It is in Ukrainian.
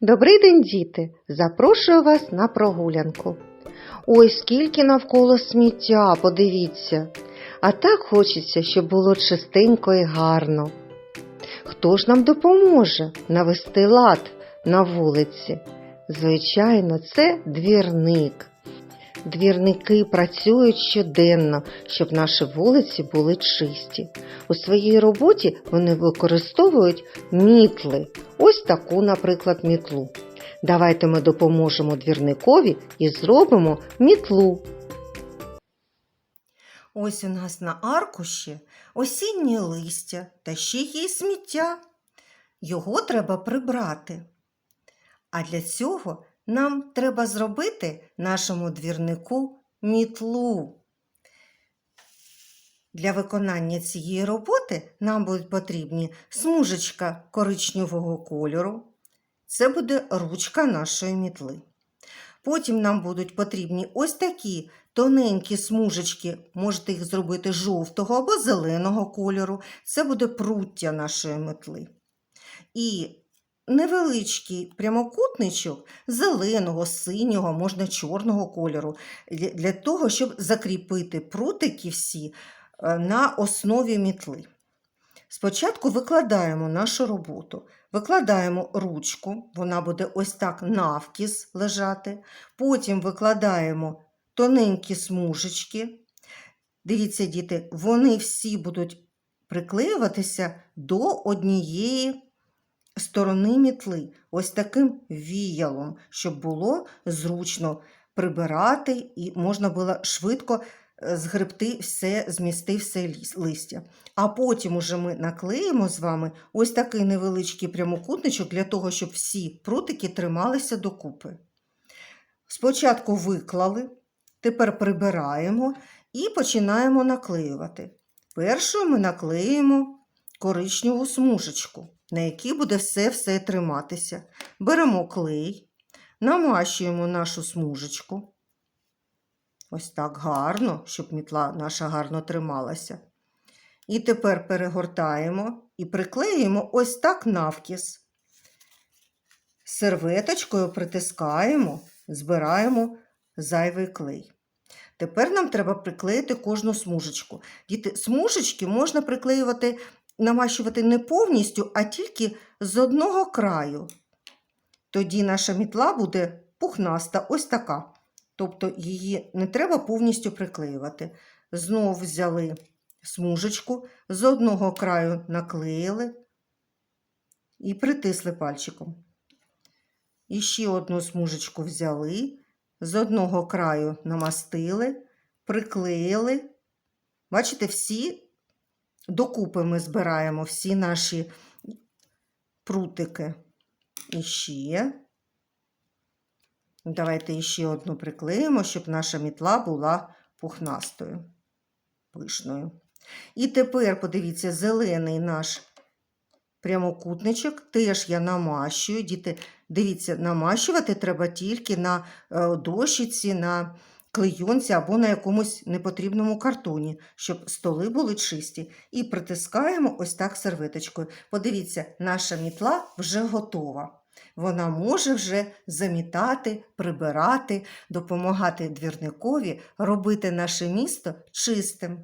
Добрий день, діти! Запрошую вас на прогулянку. Ой, скільки навколо сміття, подивіться. А так хочеться, щоб було чистенько і гарно. Хто ж нам допоможе навести лад на вулиці? Звичайно, це двірник. Двірники працюють щоденно, щоб наші вулиці були чисті. У своїй роботі вони використовують мітли. Ось таку, наприклад, мітлу. Давайте ми допоможемо двірникові і зробимо мітлу. Ось у нас на аркуші осіннє листя та ще є сміття. Його треба прибрати. А для цього нам треба зробити нашому двірнику мітлу. Для виконання цієї роботи нам будуть потрібні смужечка коричневого кольору. Це буде ручка нашої мітли. Потім нам будуть потрібні ось такі тоненькі смужечки, можете їх зробити жовтого або зеленого кольору. Це буде пруття нашої метли. І невеличкий прямокутничок зеленого, синього, можна чорного кольору, для того, щоб закріпити прутики всі е, на основі мітли. Спочатку викладаємо нашу роботу. Викладаємо ручку, вона буде ось так навкіс лежати. Потім викладаємо тоненькі смужечки. Дивіться, діти, вони всі будуть приклеюватися до однієї сторони мітли, ось таким віялом, щоб було зручно прибирати і можна було швидко е, згребти все, змісти все листя. А потім уже ми наклеїмо з вами ось такий невеличкий прямокутничок для того, щоб всі прутики трималися докупи. Спочатку виклали, тепер прибираємо і починаємо наклеювати. Першою ми наклеїмо коричневу смужечку, на якій буде все-все триматися. Беремо клей, намащуємо нашу смужечку. Ось так гарно, щоб мітла наша гарно трималася. І тепер перегортаємо і приклеюємо ось так навкіс. Серветочкою притискаємо, збираємо зайвий клей. Тепер нам треба приклеїти кожну смужечку. Діти, смужечки можна приклеювати, намащувати не повністю, а тільки з одного краю. Тоді наша мітла буде пухнаста, ось така. Тобто її не треба повністю приклеювати. Знов взяли смужечку, з одного краю наклеїли і притисли пальчиком. І ще одну смужечку взяли, з одного краю намастили, приклеїли. Бачите, всі докупи ми збираємо всі наші прутики. І ще. Давайте ще одну приклеїмо, щоб наша мітла була пухнастою, пишною. І тепер, подивіться, зелений наш прямокутничок теж я намащую. Діти, дивіться, намащувати треба тільки на е, дощиці, на клейонці або на якомусь непотрібному картоні, щоб столи були чисті. І притискаємо ось так серветочкою. Подивіться, наша мітла вже готова. Вона може вже замітати, прибирати, допомагати двірникові робити наше місто чистим.